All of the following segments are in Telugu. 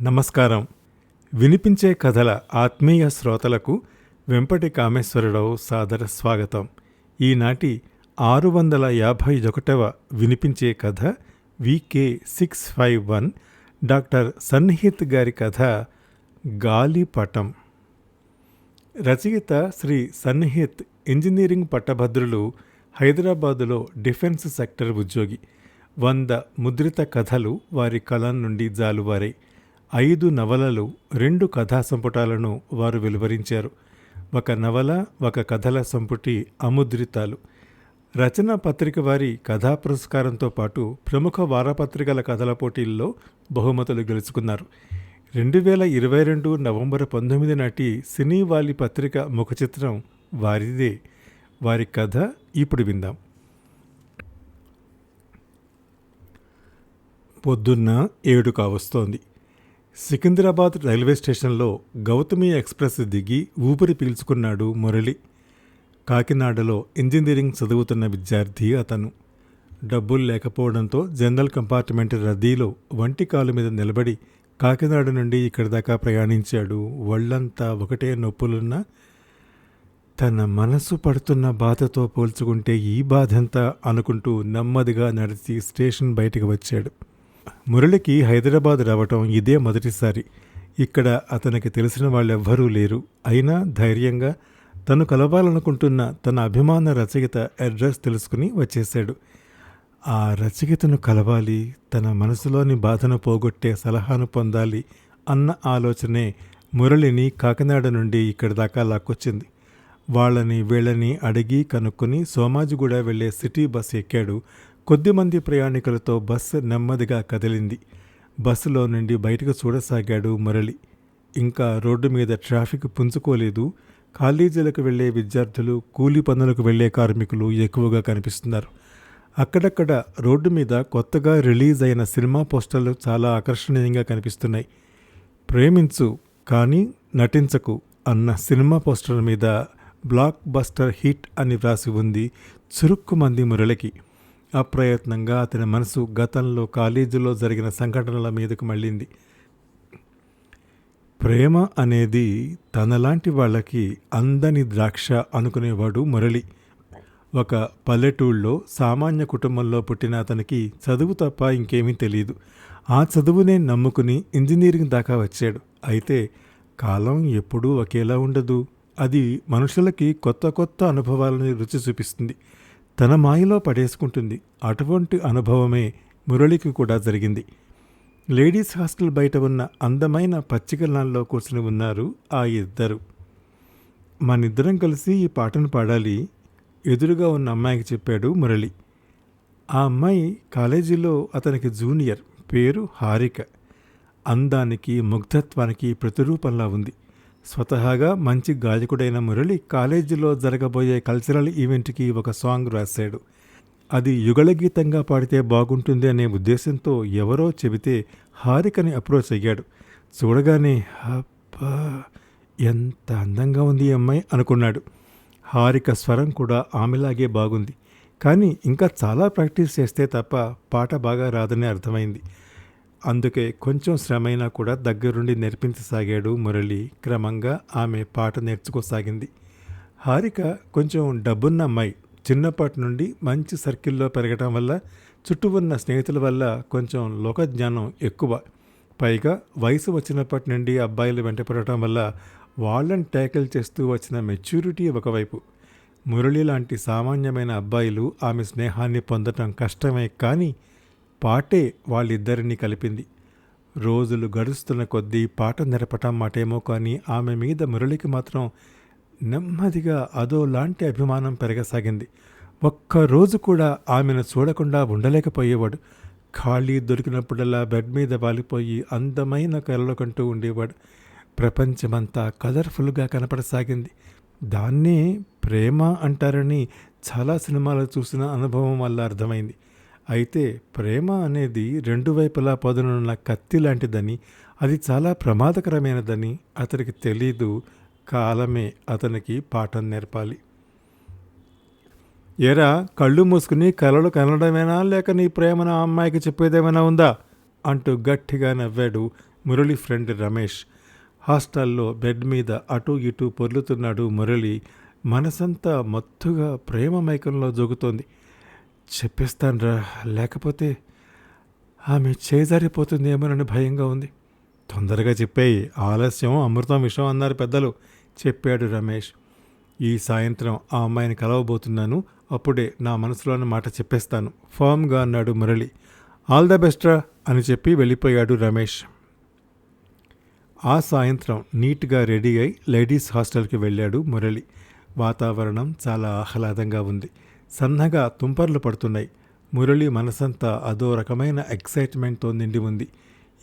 నమస్కారం. వినిపించే కథల ఆత్మీయ శ్రోతలకు వెంపటి కామేశ్వరరావు సాదర స్వాగతం. ఈనాటి ఆరు వందల యాభై ఒకటవ వినిపించే కథ VK six five one doctor Sannihith గారి కథ గాలిపటం. రచయిత శ్రీ సన్నిహిత్ ఇంజనీరింగ్ పట్టభద్రులు హైదరాబాదులో డిఫెన్స్ సెక్టర్ ఉద్యోగి. వంద ముద్రిత కథలు వారి కలం నుండి జాలువారాయి ఐదు నవలలు రెండు కథా సంపుటాలను వారు వెలువరించారు. ఒక నవల ఒక కథల సంపుటి అముద్రితాలు. రచనా పత్రిక వారి కథా పురస్కారంతో పాటు ప్రముఖ వారపత్రికల కథల పోటీల్లో బహుమతులు గెలుచుకున్నారు. రెండు వేల ఇరవై రెండు నవంబర్ పంతొమ్మిది నాటి సినీ వాలి పత్రిక ముఖచిత్రం వారిదే. వారి కథ ఇప్పుడు విందాం. పొద్దున్న ఏడు కావస్తోంది సికింద్రాబాద్ రైల్వే స్టేషన్లో గౌతమి ఎక్స్ప్రెస్ దిగి ఊపిరి పీల్చుకున్నాడు మురళి. కాకినాడలో ఇంజనీరింగ్ చదువుతున్న విద్యార్థి అతను. డబ్బులు లేకపోవడంతో జనరల్ కంపార్ట్మెంట్ రద్దీలో వంటి కాలు మీద నిలబడి కాకినాడ నుండి ఇక్కడి దాకా ప్రయాణించాడు. ఒళ్ళంతా ఒకటే నొప్పులున్నా తన మనసు పడుతున్న బాధతో పోల్చుకుంటే ఈ బాధంతా అనుకుంటూ నెమ్మదిగా నడిచి స్టేషన్ బయటికి వచ్చాడు. మురళికి హైదరాబాద్ రావటం ఇదే మొదటిసారి. ఇక్కడ అతనికి తెలిసిన వాళ్ళెవ్వరూ లేరు. అయినా ధైర్యంగా తను కలవాలనుకుంటున్న తన అభిమాన రచయిత అడ్రస్ తెలుసుకుని వచ్చేశాడు. ఆ రచయితను కలవాలి తన మనసులోని బాధను పోగొట్టే సలహాను పొందాలి అన్న ఆలోచనే మురళిని కాకినాడ నుండి ఇక్కడి దాకా లాక్కొచ్చింది. వాళ్ళని వీళ్ళని అడిగి కనుక్కొని సోమాజిగూడ వెళ్ళే సిటీ బస్ ఎక్కాడు కొద్దిమంది ప్రయాణికులతో బస్సు నెమ్మదిగా కదిలింది. బస్సులో నుండి బయటకు చూడసాగాడు మురళి. ఇంకా రోడ్డు మీద ట్రాఫిక్ పుంజుకోలేదు. కాలేజీలకు వెళ్ళే విద్యార్థులు కూలి పనులకు వెళ్ళే కార్మికులు ఎక్కువగా కనిపిస్తున్నారు. అక్కడక్కడ రోడ్డు మీద కొత్తగా రిలీజ్ అయిన సినిమా పోస్టర్లు చాలా ఆకర్షణీయంగా కనిపిస్తున్నాయి. ప్రేమించు కానీ నటించకు అన్న సినిమా పోస్టర్ మీద బ్లాక్ బస్టర్ హిట్ అని వ్రాసి ఉంది చురుక్కుమంది మురళికి. అప్రయత్నంగా అతని మనసు గతంలో కాలేజీలో జరిగిన సంఘటనల మీదకు మళ్ళింది. ప్రేమ అనేది తనలాంటి వాళ్ళకి అందని ద్రాక్ష అనుకునేవాడు మురళి. ఒక పల్లెటూళ్ళలో సామాన్య కుటుంబంలో పుట్టిన అతనికి చదువు తప్ప ఇంకేమీ తెలియదు ఆ చదువునే నమ్ముకుని ఇంజనీరింగ్ దాకా వచ్చాడు. అయితే కాలం ఎప్పుడూ ఒకేలా ఉండదు. అది మనుషులకి కొత్త కొత్త అనుభవాలని రుచి చూపిస్తుంది. తన మాయలో పడేసుకుంటుంది. అటువంటి అనుభవమే మురళికి కూడా జరిగింది. లేడీస్ హాస్టల్ బయట ఉన్న అందమైన పచ్చికల్లాల్లో కూర్చుని ఉన్నారు ఆ ఇద్దరు. మనిద్దరం కలిసి ఈ పాటను పాడాలి ఎదురుగా ఉన్న అమ్మాయికి చెప్పాడు మురళి. ఆ అమ్మాయి కాలేజీలో అతనికి జూనియర్ పేరు హారిక. అందానికి ముగ్ధత్వానికి ప్రతిరూపంలా ఉంది. స్వతహాగా మంచి గాయకుడైన మురళి కాలేజీలో జరగబోయే కల్చరల్ ఈవెంట్కి ఒక సాంగ్ రాశాడు. అది యుగళగీతంగా పాడితే బాగుంటుంది అనే ఉద్దేశంతో ఎవరో చెబితే హారికని అప్రోచ్ అయ్యాడు. చూడగానే అబ్బా ఎంత అందంగా ఉంది ఈ అమ్మాయి అనుకున్నాడు. హారిక స్వరం కూడా ఆమెలాగే బాగుంది. కానీ ఇంకా చాలా ప్రాక్టీస్ చేస్తే తప్ప పాట బాగా రాదని అర్థమైంది. అందుకే కొంచెం శ్రమైనా కూడా దగ్గరుండి నేర్పించసాగాడు మురళి. క్రమంగా ఆమె పాట నేర్చుకోసాగింది. హారిక కొంచెం డబ్బున్న అమ్మాయి. చిన్నప్పటి నుండి మంచి సర్కిల్లో పెరగటం వల్ల చుట్టూ ఉన్న స్నేహితుల వల్ల కొంచెం లోకజ్ఞానం ఎక్కువ. పైగా వయసు వచ్చినప్పటి నుండి అబ్బాయిలు వెంటపడటం వల్ల వాళ్ళని ట్యాకిల్ చేస్తూ వచ్చిన మెచ్యూరిటీ ఒకవైపు. మురళి లాంటి సామాన్యమైన అబ్బాయిలు ఆమె స్నేహాన్ని పొందటం కష్టమే కానీ పాటే వాళ్ళిద్దరినీ కలిపింది. రోజులు గడుస్తున్న కొద్దీ పాట నెరపటం మాటేమో కానీ ఆమె మీద మురళికి మాత్రం నెమ్మదిగా అదో లాంటి అభిమానం పెరగసాగింది. ఒక్కరోజు కూడా ఆమెను చూడకుండా ఉండలేకపోయేవాడు. ఖాళీ దొరికినప్పుడల్లా బెడ్ మీద వాలిపోయి అందమైన కలలు కంటూ ఉండేవాడు. ప్రపంచమంతా కలర్ఫుల్గా కనపడసాగింది. దాన్నే ప్రేమ అంటారని చాలా సినిమాలు చూసిన అనుభవం వల్ల అర్థమైంది. అయితే ప్రేమ అనేది రెండు వైపులా పదునున్న కత్తి లాంటిదని అది చాలా ప్రమాదకరమైనదని అతనికి తెలీదు. కాలమే అతనికి పాఠం నేర్పాలి. ఎరా కళ్ళు మూసుకుని కలలు కనడమేనా? లేక నీ ప్రేమ నా అమ్మాయికి చెప్పేదేమైనా ఉందా? అంటూ గట్టిగా నవ్వాడు మురళి ఫ్రెండ్ రమేష్. హాస్టల్లో బెడ్ మీద అటూ ఇటూ పొర్లుతున్నాడు మురళి. మనసంతా మత్తుగా ప్రేమ మైకంలో జోగుతోంది. చెప్పేస్తానురా. లేకపోతే ఆమె చేజారిపోతుందేమోనని భయంగా ఉంది. తొందరగా చెప్పేయి. ఆలస్యం అమృతం విషయం అన్నారు పెద్దలు. చెప్పాడు రమేష్. ఈ సాయంత్రం ఆ అమ్మాయిని కలవబోతున్నాను. అప్పుడే నా మనసులోని మాట చెప్పేస్తాను. ఫామ్గా అన్నాడు మురళి. ఆల్ ద బెస్ట్రా అని చెప్పి వెళ్ళిపోయాడు రమేష్. ఆ సాయంత్రం నీట్గా రెడీ అయి లేడీస్ హాస్టల్కి వెళ్ళాడు మురళి. వాతావరణం చాలా ఆహ్లాదంగా ఉంది. సన్నగా తుంపర్లు పడుతున్నాయి. మురళి మనసంతా అదో రకమైన ఎక్సైట్మెంట్తో నిండి ఉంది.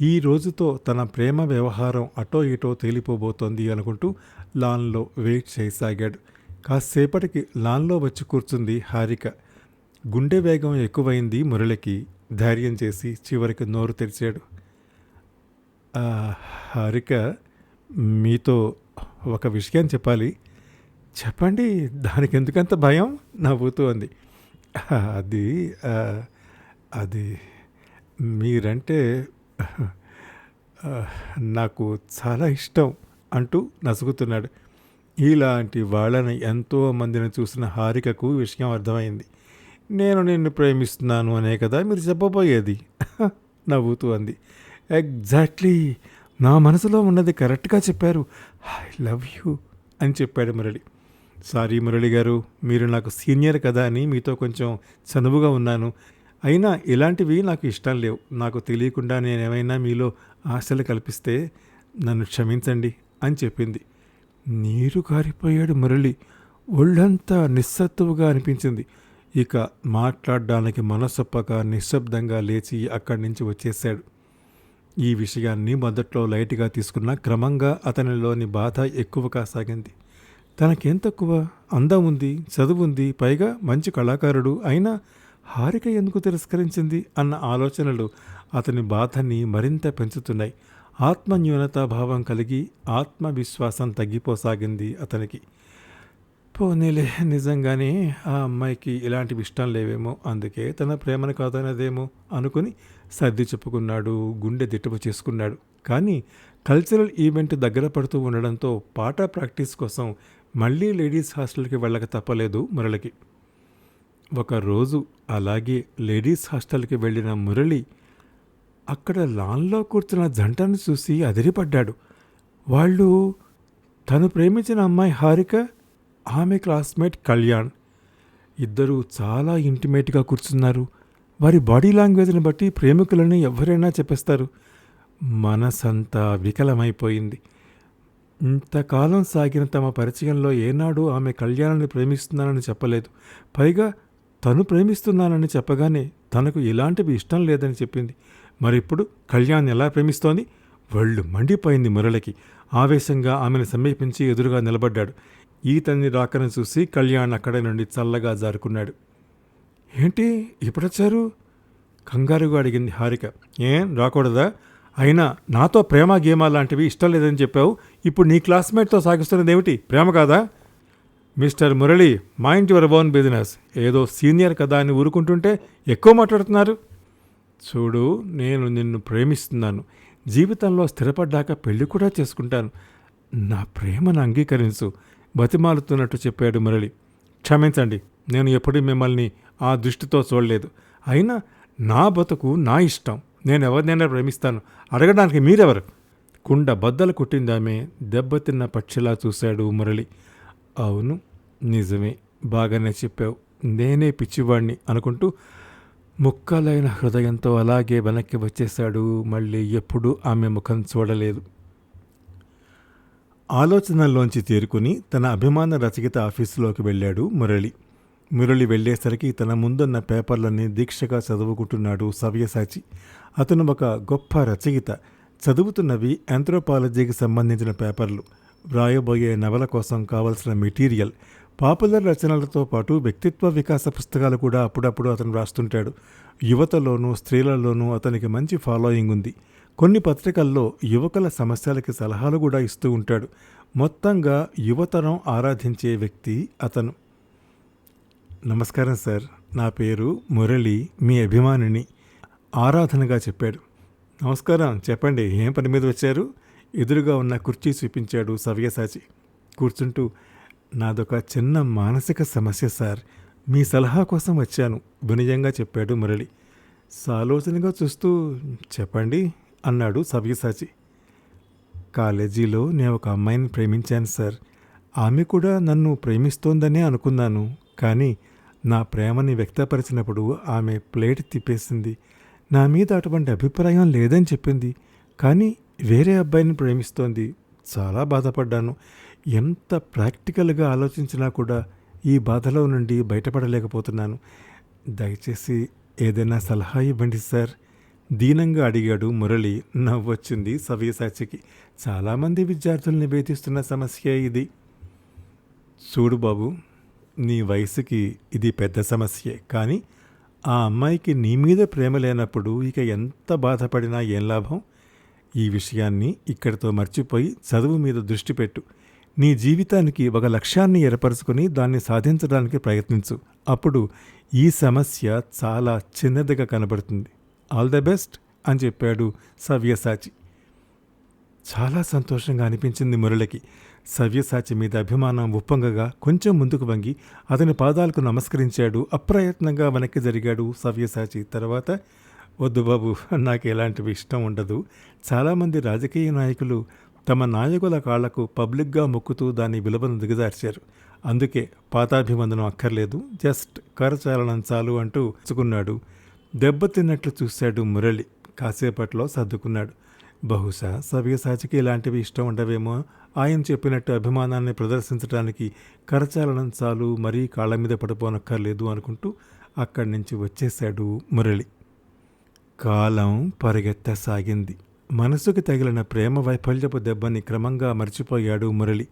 ఈ రోజుతో తన ప్రేమ వ్యవహారం అటో ఇటో తేలిపోబోతోంది అనుకుంటూ లాన్లో వెయిట్ చేయసాగాడు. కాసేపటికి లాన్లో వచ్చి కూర్చుంది హారిక. గుండె వేగం ఎక్కువైంది మురళికి. ధైర్యం చేసి చివరికి నోరు తెరిచాడు. హారిక మీతో ఒక విషయం చెప్పాలి. చెప్పండి దానికి ఎందుకంత భయం? నవ్వుతూ అంది. అది అది మీరంటే నాకు చాలా ఇష్టం అంటూ నసుగుతున్నాడు. ఇలాంటి వాళ్ళని ఎంతో మందిని చూసిన హారికకు విషయం అర్థమైంది. నేను నిన్ను ప్రేమిస్తున్నాను అనే కదా మీరు చెప్పబోయేది? నవ్వుతూ అంది. ఎగ్జాక్ట్లీ నా మనసులో ఉన్నది కరెక్ట్గా చెప్పారు. ఐ లవ్ యూ అని చెప్పాడు మురళి. సారీ మురళి గారు మీరు నాకు సీనియర్ కదా అని మీతో కొంచెం చనువుగా ఉన్నాను. అయినా ఇలాంటివి నాకు ఇష్టం లేవు. నాకు తెలియకుండా నేనేమైనా మీలో ఆశలు కల్పిస్తే నన్ను క్షమించండి అని చెప్పింది. నీరు కారిపోయాడు మురళి. ఒళ్ళంతా నిస్సత్తువుగా అనిపించింది. ఇక మాట్లాడడానికి మనసొప్పక నిశ్శబ్దంగా లేచి అక్కడి నుంచి వచ్చేశాడు. ఈ విషయాన్ని మొదట్లో లైట్గా తీసుకున్న క్రమంగా అతనిలోని బాధ ఎక్కువ కాసాగింది తనకేం తక్కువ? అందం ఉంది చదువు ఉంది పైగా మంచి కళాకారుడు అయినా హారిక ఎందుకు తిరస్కరించింది అన్న ఆలోచనలు అతని బాధని మరింత పెంచుతున్నాయి. ఆత్మన్యూనతాభావం కలిగి ఆత్మవిశ్వాసం తగ్గిపోసాగింది అతనికి. పోనీలే నిజంగానే ఆ అమ్మాయికి ఇలాంటివి ఇష్టం లేవేమో అందుకే తన ప్రేమను కాదనదేమో అనుకుని సర్ది చెప్పుకున్నాడు గుండె దిట్టుపు చేసుకున్నాడు. కానీ కల్చరల్ ఈవెంట్ దగ్గర పడుతూ ఉండడంతో పాట ప్రాక్టీస్ కోసం మళ్ళీ లేడీస్ హాస్టల్కి వెళ్ళక తప్పలేదు మురళికి. ఒకరోజు అలాగే లేడీస్ హాస్టల్కి వెళ్ళిన మురళి అక్కడ లాన్లో కూర్చున్న జంటను చూసి అదిరిపడ్డాడు. వాళ్ళు తను ప్రేమించిన అమ్మాయి హారిక ఆమె క్లాస్మేట్ కళ్యాణ్. ఇద్దరూ చాలా ఇంటిమేట్గా కూర్చున్నారు. వారి బాడీ లాంగ్వేజ్ని బట్టి ప్రేమికులని ఎవరైనా చెప్పేస్తారు. మనసంతా వికలమైపోయింది. ఇంతకాలం సాగిన తమ పరిచయంలో ఏనాడు ఆమె కళ్యాణాన్ని ప్రేమిస్తున్నానని చెప్పలేదు. పైగా తను ప్రేమిస్తున్నానని చెప్పగానే తనకు ఇలాంటివి ఇష్టం లేదని చెప్పింది. మరిప్పుడు కళ్యాణ్ ఎలా ప్రేమిస్తోంది? వళ్ళు మండిపోయింది మురళికి. ఆవేశంగా ఆమెను సమీపించి ఎదురుగా నిలబడ్డాడు. ఈతన్ని రాకను చూసి కళ్యాణ్ అక్కడి నుండి చల్లగా జారుకున్నాడు. ఏంటి? ఇప్పుడొచ్చారు కంగారుగా అడిగింది హారిక. ఏం? రాకూడదా? అయినా నాతో ప్రేమ గేమా లాంటివి ఇష్టం లేదని చెప్పావు. ఇప్పుడు నీ క్లాస్మేట్తో సాగిస్తున్నది ఏమిటి ప్రేమ కాదా? Mister Murali mind your own business. ఏదో సీనియర్ కదా అని ఊరుకుంటుంటే ఎక్కువ మాట్లాడుతున్నారు. చూడు నేను నిన్ను ప్రేమిస్తున్నాను. జీవితంలో స్థిరపడ్డాక పెళ్ళి కూడా చేసుకుంటాను. నా ప్రేమను అంగీకరించు. బతిమాలుతున్నట్టు చెప్పాడు మురళి. క్షమించండి నేను ఎప్పుడూ మిమ్మల్ని ఆ దృష్టితో చూడలేదు. అయినా నా బతుకు నా ఇష్టం. నేను ఎవరినైనా ప్రేమిస్తాను. అడగడానికి మీరెవరు? కుండ బద్దలు కొట్టిందామే దెబ్బతిన్న పక్షిలా చూశాడు మురళి. అవును నిజమే. బాగానే చెప్పావు. నేనే పిచ్చివాణ్ణి అనుకుంటూ ముక్కలైన హృదయంతో అలాగే వెనక్కి వచ్చేశాడు. మళ్ళీ ఎప్పుడూ ఆమె ముఖం చూడలేదు. ఆలోచనల్లోంచి తేరుకుని తన అభిమాన రచయిత ఆఫీసులోకి వెళ్ళాడు మురళి. మురళి వెళ్ళేసరికి తన ముందున్న పేపర్లన్నీ దీక్షగా చదువుకుంటున్నాడు సవ్యసాచి. అతను ఒక గొప్ప రచయిత. చదువుతున్నవి ఆంథ్రోపాలజీకి సంబంధించిన పేపర్లు. వ్రాయబోయే నవల కోసం కావలసిన మెటీరియల్. పాపులర్ రచనలతో పాటు వ్యక్తిత్వ వికాస పుస్తకాలు కూడా అప్పుడప్పుడు అతను రాస్తుంటాడు. యువతలోనూ స్త్రీలలోనూ అతనికి మంచి ఫాలోయింగ్ ఉంది. కొన్ని పత్రికల్లో యువకుల సమస్యలకి సలహాలు కూడా ఇస్తూ ఉంటాడు. మొత్తంగా యువతరం ఆరాధించే వ్యక్తి అతను. నమస్కారం సార్. నా పేరు మురళి మీ అభిమానిని ఆరాధనగా చెప్పాడు. నమస్కారం చెప్పండి ఏం పని మీద వచ్చారు? ఎదురుగా ఉన్న కుర్చీ చూపించాడు సవ్యసాచి. కూర్చుంటూ నాదొక చిన్న మానసిక సమస్య సార్. మీ సలహా కోసం వచ్చాను వినయంగా చెప్పాడు మురళి. సాలోచనగా చూస్తూ చెప్పండి అన్నాడు సవ్యసాచి. కాలేజీలో నేను ఒక అమ్మాయిని ప్రేమించాను సార్. ఆమె కూడా నన్ను ప్రేమిస్తోందనే అనుకున్నాను. కానీ నా ప్రేమని వ్యక్తపరిచినప్పుడు ఆమె ప్లేట్ తిప్పేసింది. నా మీద అటువంటి అభిప్రాయం లేదని చెప్పింది. కానీ వేరే అబ్బాయిని ప్రేమిస్తోంది. చాలా బాధపడ్డాను. ఎంత ప్రాక్టికల్గా ఆలోచించినా కూడా ఈ బాధలో నుండి బయటపడలేకపోతున్నాను. దయచేసి ఏదైనా సలహా ఇవ్వండి సార్. దీనంగా అడిగాడు మురళి. నవ్వొచ్చింది సవ్యసాచికి. చాలామంది విద్యార్థులు నివేదిస్తున్న సమస్య ఇది. చూడు బాబు నీ వయసుకి ఇది పెద్ద సమస్యే. కానీ ఆ అమ్మాయికి నీ మీద ప్రేమ లేనప్పుడు ఇక ఎంత బాధపడినా ఏం లాభం? ఈ విషయాన్ని ఇక్కడితో మర్చిపోయి చదువు మీద దృష్టి పెట్టు. నీ జీవితానికి ఒక లక్ష్యాన్ని ఏర్పరచుకొని దాన్ని సాధించడానికి ప్రయత్నించు. అప్పుడు ఈ సమస్య చాలా చిన్నదిగా కనబడుతుంది. ఆల్ ద బెస్ట్ అని చెప్పాడు సవ్యసాచి. చాలా సంతోషంగా అనిపించింది మురళికి. సవ్యసాచి మీద అభిమానం ఉప్పొంగగా కొంచెం ముందుకు వంగి అతని పాదాలకు నమస్కరించాడు. అప్రయత్నంగా వెనక్కి జరిగాడు సవ్యసాచి తర్వాత వద్దు బాబు నాకు ఎలాంటివి ఇష్టం ఉండదు. చాలామంది రాజకీయ నాయకులు తమ నాయకుల కాళ్ళకు పబ్లిక్గా మొక్కుతూ దాని విలువను దిగజార్చారు. అందుకే పాతాభివందనం అక్కర్లేదు. జస్ట్ కరచాలనం చాలు అంటూ పుచ్చుకున్నాడు దెబ్బతిన్నట్లు చూశాడు మురళి. కాసేపట్లో సర్దుకున్నాడు. బహుశా సవ్యసాచికి ఇలాంటివి ఇష్టం ఉండవేమో. ఆయన చెప్పినట్టు అభిమానాన్ని ప్రదర్శించడానికి కరచాలనం చాలు మరీ కాళ్ళ మీద పడిపోనక్కర్లేదు అనుకుంటూ అక్కడి నుంచి వచ్చేశాడు మురళి. కాలం పరిగెత్తసాగింది. మనసుకు తగిలిన ప్రేమ వైఫల్యపు దెబ్బని క్రమంగా మర్చిపోయాడు మురళి.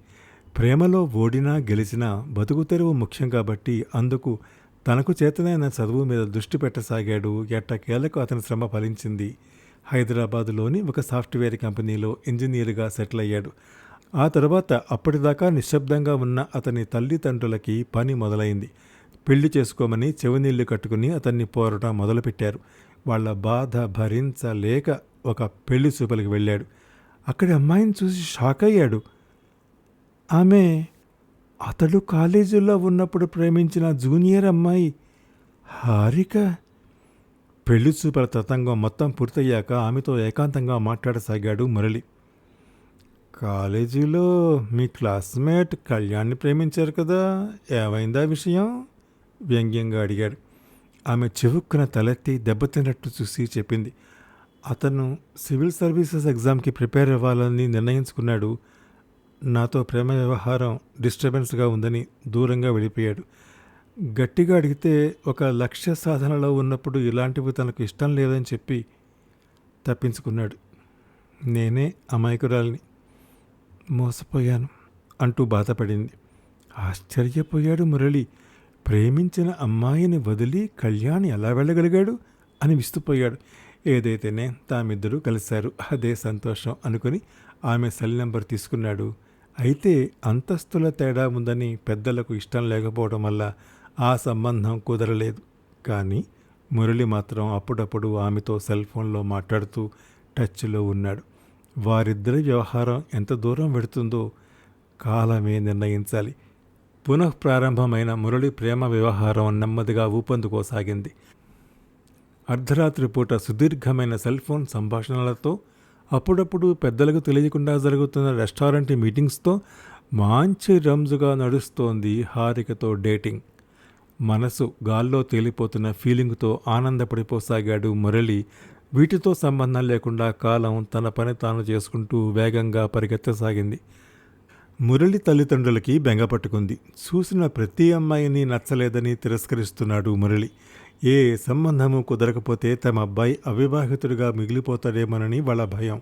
ప్రేమలో ఓడినా గెలిచినా బతుకు తెరువు ముఖ్యం కాబట్టి అందుకు తనకు చేతనైన చదువు మీద దృష్టి పెట్టసాగాడు. ఎట్టకేలకు అతని శ్రమ ఫలించింది. హైదరాబాదులోని ఒక సాఫ్ట్వేర్ కంపెనీలో ఇంజనీర్గా సెటిల్ అయ్యాడు ఆ తర్వాత అప్పటిదాకా నిశ్శబ్దంగా ఉన్న అతని తల్లిదండ్రులకి పని మొదలైంది. పెళ్ళి చేసుకోమని చెవినీళ్ళు కట్టుకుని అతన్ని పోరటం మొదలుపెట్టారు. వాళ్ళ బాధ భరించలేక ఒక పెళ్ళి చూపులకు వెళ్ళాడు. అక్కడి అమ్మాయిని చూసి షాక్ అయ్యాడు. ఆమె అతడు కాలేజీలో ఉన్నప్పుడు ప్రేమించిన జూనియర్ అమ్మాయి హారిక. పెళ్ళి చూపల తతంగం మొత్తం పూర్తయ్యాక ఆమెతో ఏకాంతంగా మాట్లాడసాగాడు మురళి. కాలేజీలో మీ క్లాస్మేట్ కళ్యాణ్ని ప్రేమించారు కదా. ఏమైందా విషయం? వ్యంగ్యంగా అడిగాడు. ఆమె చివుక్కున తలెత్తి దెబ్బతిన్నట్టు చూసి చెప్పింది. అతను సివిల్ సర్వీసెస్ ఎగ్జామ్కి ప్రిపేర్ అవ్వాలని నిర్ణయించుకున్నాడు. నాతో ప్రేమ వ్యవహారం డిస్టర్బెన్స్గా ఉందని దూరంగా వెళ్ళిపోయాడు. గట్టిగా అడిగితే ఒక లక్ష్య సాధనలో ఉన్నప్పుడు ఇలాంటివి తనకు ఇష్టం లేదని చెప్పి తప్పించుకున్నాడు. నేనే అమాయకురాలిని. మోసపోయాను అంటూ బాధపడింది. ఆశ్చర్యపోయాడు మురళి. ప్రేమించిన అమ్మాయిని వదిలి కళ్యాణ్ ఎలా వెళ్ళగలిగాడు అని విస్తుపోయాడు. ఏదైతేనే తామిద్దరూ కలిశారు. అదే సంతోషం అనుకుని ఆమె సెల్ నెంబర్ తీసుకున్నాడు. అయితే అంతస్తుల తేడా ఉందని పెద్దలకు ఇష్టం లేకపోవడం వల్ల ఆ సంబంధం కుదరలేదు. కానీ మురళి మాత్రం అప్పుడప్పుడు ఆమెతో సెల్ ఫోన్లో మాట్లాడుతూ టచ్లో ఉన్నాడు. వారిద్దరి వ్యవహారం ఎంత దూరం వెడుతుందో కాలమే నిర్ణయించాలి. పునః ప్రారంభమైన మురళి ప్రేమ వ్యవహారం నెమ్మదిగా ఊపందుకోసాగింది. అర్ధరాత్రి పూట సుదీర్ఘమైన సెల్ ఫోన్ సంభాషణలతో అప్పుడప్పుడు పెద్దలకు తెలియకుండా జరుగుతున్న రెస్టారెంట్ మీటింగ్స్తో మంచి రంజుగా నడుస్తోంది హారికతో డేటింగ్. మనసు గాల్లో తేలిపోతున్న ఫీలింగ్తో ఆనందపడిపోసాగాడు మురళి వీటితో సంబంధం లేకుండా కాలం తన పని తాను చేసుకుంటూ వేగంగా పరిగెత్తసాగింది. మురళి తల్లిదండ్రులకి బెంగ పట్టుకుంది. చూసిన ప్రతి అమ్మాయిని నచ్చలేదని తిరస్కరిస్తున్నాడు మురళి. ఏ సంబంధము కుదరకపోతే తమ అబ్బాయి అవివాహితుడిగా మిగిలిపోతాడేమోనని వాళ్ళ భయం.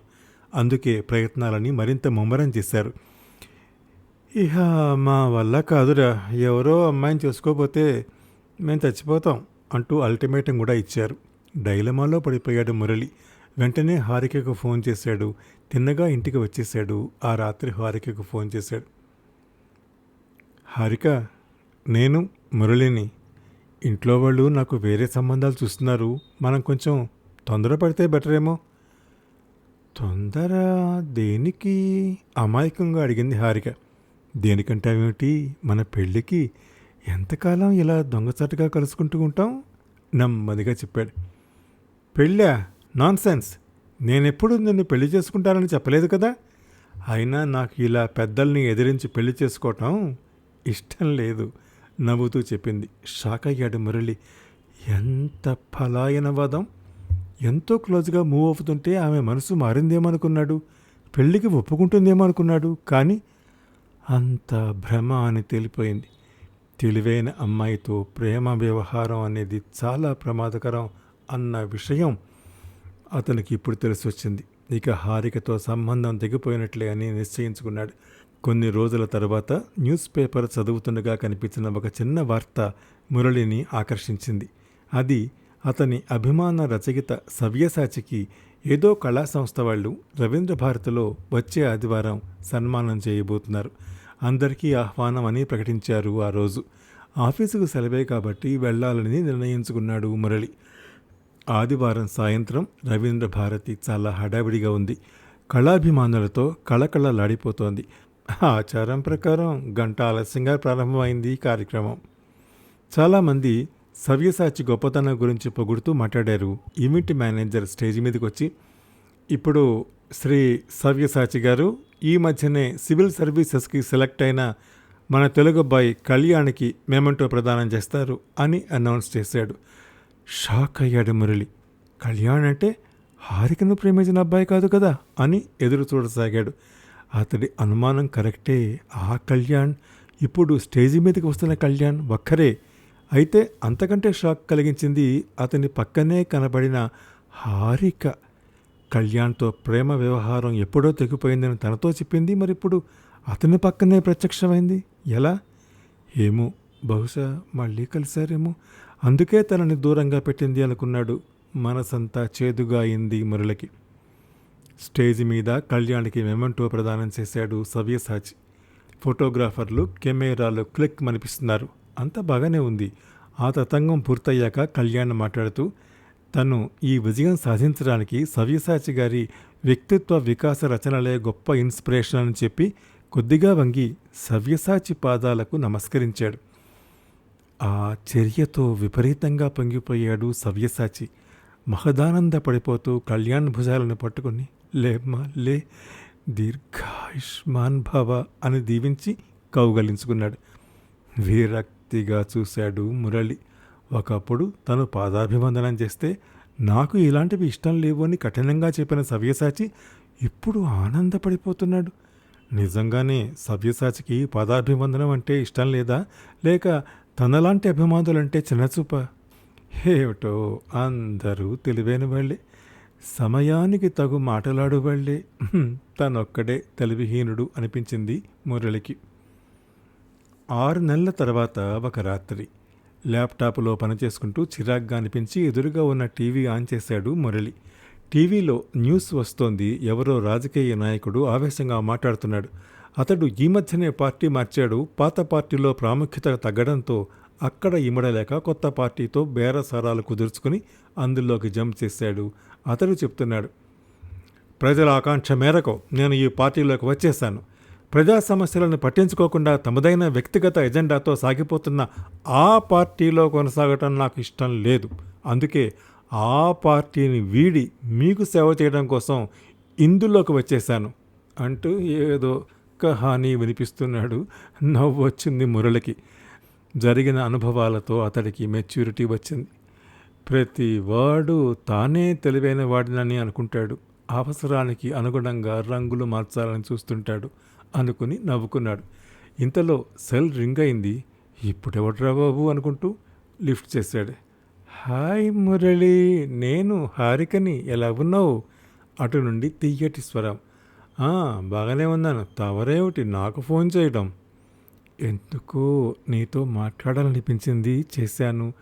అందుకే ప్రయత్నాలని మరింత ముమ్మరం చేశారు. ఇహ మా వల్ల కాదురా. ఎవరో అమ్మాయిని చూసుకోపోతే మేము చచ్చిపోతాం అంటూ అల్టిమేటం కూడా ఇచ్చారు. డైలమాలో పడిపోయాడు మురళి. వెంటనే హారికకు ఫోన్ చేశాడు. తిన్నగా ఇంటికి వచ్చేశాడు. ఆ రాత్రి హారికకు ఫోన్ చేశాడు. హారిక నేను మురళిని. ఇంట్లో వాళ్ళు నాకు వేరే సంబంధాలు చూస్తున్నారు. మనం కొంచెం తొందరపడితే బెటర్ ఏమో తొందర? దేనికి? అమాయకంగా అడిగింది హారిక. దేనికంటావేమిటి మన పెళ్ళికి ఎంతకాలం ఇలా దొంగచాటుగా కలుసుకుంటూ ఉంటాం? నెమ్మదిగా చెప్పాడు. పెళ్ళా? నాన్ సెన్స్ నేనెప్పుడు నిన్ను పెళ్ళి చేసుకుంటానని చెప్పలేదు కదా? అయినా నాకు ఇలా పెద్దల్ని ఎదిరించి పెళ్ళి చేసుకోవటం ఇష్టం లేదు నవ్వుతూ చెప్పింది. షాక్ అయ్యాడు మురళి. ఎంత ఫలాయనవాదం ఎంతో క్లోజ్గా మూవ్ అవుతుంటే ఆమె మనసు మారిందేమనుకున్నాడు? పెళ్ళికి ఒప్పుకుంటుందేమో అనుకున్నాడు కానీ అంత భ్రమ అని తెలిపోయింది. తెలివైన అమ్మాయితో ప్రేమ వ్యవహారం అనేది చాలా ప్రమాదకరం. అన్న విషయం అతనికి ఇప్పుడు తెలిసి వచ్చింది ఇక హారికతో సంబంధం తెగిపోయినట్లే అని నిశ్చయించుకున్నాడు. కొన్ని రోజుల తర్వాత న్యూస్ పేపర్ చదువుతుండగా కనిపించిన ఒక చిన్న వార్త మురళిని ఆకర్షించింది. అది అతని అభిమాన రచయిత సవ్యసాచికి ఏదో కళా సంస్థ వాళ్ళు రవీంద్ర భారతిలో వచ్చే ఆదివారం సన్మానం చేయబోతున్నారు. అందరికీ ఆహ్వానం అని ప్రకటించారు ఆ రోజు. ఆఫీసుకు సెలవే కాబట్టి వెళ్ళాలని నిర్ణయించుకున్నాడు మురళి. ఆదివారం సాయంత్రం రవీంద్ర భారతి చాలా హడావిడిగా ఉంది. కళాభిమానులతో కళకళలాడిపోతోంది. ఆచారం ప్రకారం గంట ఆలస్యంగా ప్రారంభమైంది ఈ కార్యక్రమం. చాలామంది సవ్యసాచి గొప్పతనం గురించి పొగుడుతూ మాట్లాడారు. ఈవెంట్ మేనేజర్ స్టేజ్ మీదకి వచ్చి ఇప్పుడు శ్రీ సవ్యసాచి గారు ఈ మధ్యనే సివిల్ సర్వీసెస్కి సెలెక్ట్ అయిన మన తెలుగు అబ్బాయి కళ్యాణ్కి మేమంటో ప్రదానం చేస్తారు అని అనౌన్స్ చేశాడు. షాక్ అయ్యాడు మురళి. కళ్యాణ్ అంటే హారికను ప్రేమించిన అబ్బాయి కాదు కదా అని ఎదురు చూడసాగాడు. అతడి అనుమానం కరెక్టే. ఆ కళ్యాణ్ ఇప్పుడు స్టేజి మీదకి వస్తున్న కళ్యాణ్ ఒక్కరే. అయితే అంతకంటే షాక్ కలిగించింది అతని పక్కనే కనబడిన హారిక. కళ్యాణ్తో ప్రేమ వ్యవహారం ఎప్పుడో తెగిపోయిందని తనతో చెప్పింది మరి ఇప్పుడు అతని పక్కనే ప్రత్యక్షమైంది? ఎలా? ఏమో బహుశా మళ్ళీ కలిశారేమో అందుకే తనని దూరంగా పెట్టింది అనుకున్నాడు. మనసంతా చేదుగా అయింది మురళికి. స్టేజ్ మీద కళ్యాణ్కి మెమెంటో ప్రదానం చేశాడు సవ్యసాచి ఫోటోగ్రాఫర్లు కెమెరాలు క్లిక్ మనిపిస్తున్నారు. అంతా బాగానే ఉంది. ఆ తతంగం పూర్తయ్యాక కళ్యాణ్ మాట్లాడుతూ తను ఈ విజయం సాధించడానికి సవ్యసాచి గారి వ్యక్తిత్వ వికాస రచనలే గొప్ప ఇన్స్పిరేషన్ అని చెప్పి కొద్దిగా వంగి సవ్యసాచి పాదాలకు నమస్కరించాడు. ఆ చర్యతో విపరీతంగా పొంగిపోయాడు సవ్యసాచి. మహదానంద పడిపోతూ కళ్యాణ్ భుజాలను పట్టుకుని లేమ్మా లే దీర్ఘాయుష్మాన్ భవ అని దీవించి కౌగలించుకున్నాడు. విరక్తిగా చూశాడు మురళి. ఒకప్పుడు తను పాదాభివందనం చేస్తే నాకు ఇలాంటివి ఇష్టం లేవు అని కఠినంగా చెప్పిన సవ్యసాచి ఇప్పుడు ఆనందపడిపోతున్నాడు. నిజంగానే సవ్యసాచికి పదాభివందనం అంటే ఇష్టం లేదా? లేక తనలాంటి అభిమానులంటే చిన్నచూప ఏమిటో అందరూ తెలివైన వాళ్ళే. సమయానికి తగు మాటలాడు వాళ్ళే. తనొక్కడే తెలివిహీనుడు అనిపించింది మురళికి. ఆరు నెలల తర్వాత ఒక రాత్రి ల్యాప్టాప్లో పనిచేసుకుంటూ చిరాగ్గా అనిపించి ఎదురుగా ఉన్న టీవీ ఆన్ చేశాడు మురళి. టీవీలో న్యూస్ వస్తోంది. ఎవరో రాజకీయ నాయకుడు ఆవేశంగా మాట్లాడుతున్నాడు. అతడు ఈ మధ్యనే పార్టీ మార్చాడు. పాత పార్టీలో ప్రాముఖ్యత తగ్గడంతో అక్కడ ఇమడలేక కొత్త పార్టీతో బేరసారాలు కుదుర్చుకుని అందులోకి జంప్ చేశాడు. అతడు చెప్తున్నాడు ప్రజల ఆకాంక్ష మేరకు నేను ఈ పార్టీలోకి వచ్చేశాను. ప్రజా సమస్యలను పట్టించుకోకుండా తమదైన వ్యక్తిగత ఎజెండాతో సాగిపోతున్న ఆ పార్టీలో కొనసాగటం నాకు ఇష్టం లేదు. అందుకే ఆ పార్టీని వీడి మీకు సేవ చేయడం కోసం ఇందులోకి వచ్చేశాను. అంటూ ఏదో హాని వినిపిస్తున్నాడు. నవ్వు వచ్చింది మురళికి. జరిగిన అనుభవాలతో అతడికి మెచ్యూరిటీ వచ్చింది. ప్రతి వాడు తానే తెలివైన వాడినని అనుకుంటాడు. అవసరానికి అనుగుణంగా రంగులు మార్చాలని చూస్తుంటాడు అనుకుని నవ్వుకున్నాడు. ఇంతలో సెల్ రింగ్ అయింది. ఇప్పుడెవడరా బాబు అనుకుంటూ లిఫ్ట్ చేశాడు. హాయ్ మురళి నేను హారికని. ఎలా ఉన్నావు? అటు నుండి తీయటి స్వరం. "ఆ, బాగానే ఉన్నాను. తవరేమిటి నాకు ఫోన్ చేయటం ఎందుకో నీతో మాట్లాడాలనిపించింది చేశాను.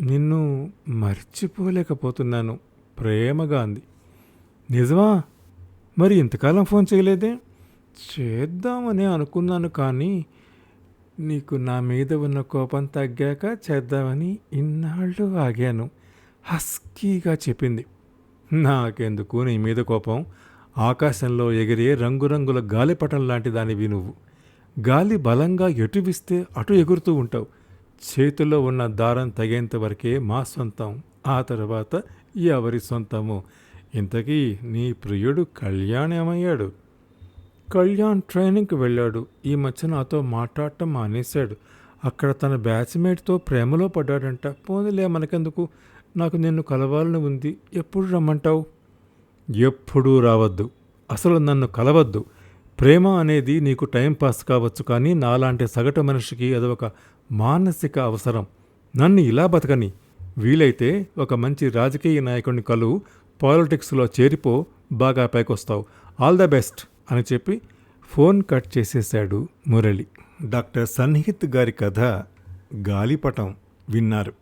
నిన్ను మర్చిపోలేకపోతున్నాను. ప్రేమగా అంది. నిజమా? మరి ఇంతకాలం ఫోన్ చేయలేదే? చేద్దామనే అనుకున్నాను కానీ నీకు నా మీద ఉన్న కోపం తగ్గాక చేద్దామని ఇన్నాళ్ళు ఆగాను. హస్కీగా చెప్పింది. నాకెందుకు నీ మీద కోపం? ఆకాశంలో ఎగిరే రంగురంగుల గాలిపటం లాంటి దానివి నువ్వు. గాలి బలంగా ఎటు విస్తే అటు ఎగురుతూ ఉంటావు. చేతిలో ఉన్న దారం తగేంత వరకే మా సొంతం. ఆ తర్వాత ఎవరి సొంతము? ఇంతకీ నీ ప్రియుడు కళ్యాణ్ ఏమయ్యాడు? కళ్యాణ్ ట్రైనింగ్కి వెళ్ళాడు. ఈ మధ్య నాతో మాట్లాడటం మానేశాడు. అక్కడ తన బ్యాచ్మేట్తో ప్రేమలో పడ్డాడంట. పోనీలే మనకెందుకు? నాకు నిన్ను కలవాలని ఉంది. ఎప్పుడు రమ్మంటావు? ఎప్పుడూ రావద్దు. అసలు నన్ను కలవద్దు. ప్రేమ అనేది నీకు టైంపాస్ కావచ్చు కానీ నాలాంటి సగటు మనిషికి అది ఒక మానసిక అవసరం. నన్ను ఇలా బతకని. వీలైతే ఒక మంచి రాజకీయ నాయకుడిని కలువు పాలిటిక్స్లో చేరిపో బాగా పైకొస్తావు. ఆల్ ద బెస్ట్ అని చెప్పి ఫోన్ కట్ చేసేశాడు మురళి. డాక్టర్ సన్నిహిత్ గారి కథ గాలిపటం విన్నారు.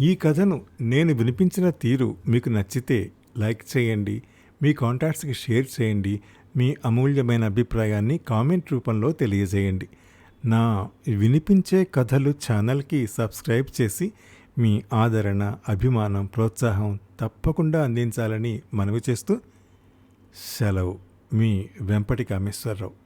ఈ కథను నేను వినిపించిన తీరు మీకు నచ్చితే లైక్ చేయండి మీ కాంటాక్ట్స్కి షేర్ చేయండి మీ అమూల్యమైన అభిప్రాయాన్ని కామెంట్ రూపంలో తెలియజేయండి. నా వినిపించే కథలు ఛానల్కి సబ్స్క్రైబ్ చేసి మీ ఆదరణ అభిమానం ప్రోత్సాహం తప్పకుండా అందించాలని మనవి చేస్తూ సెలవు మీ వెంపటి కామేశ్వరరావు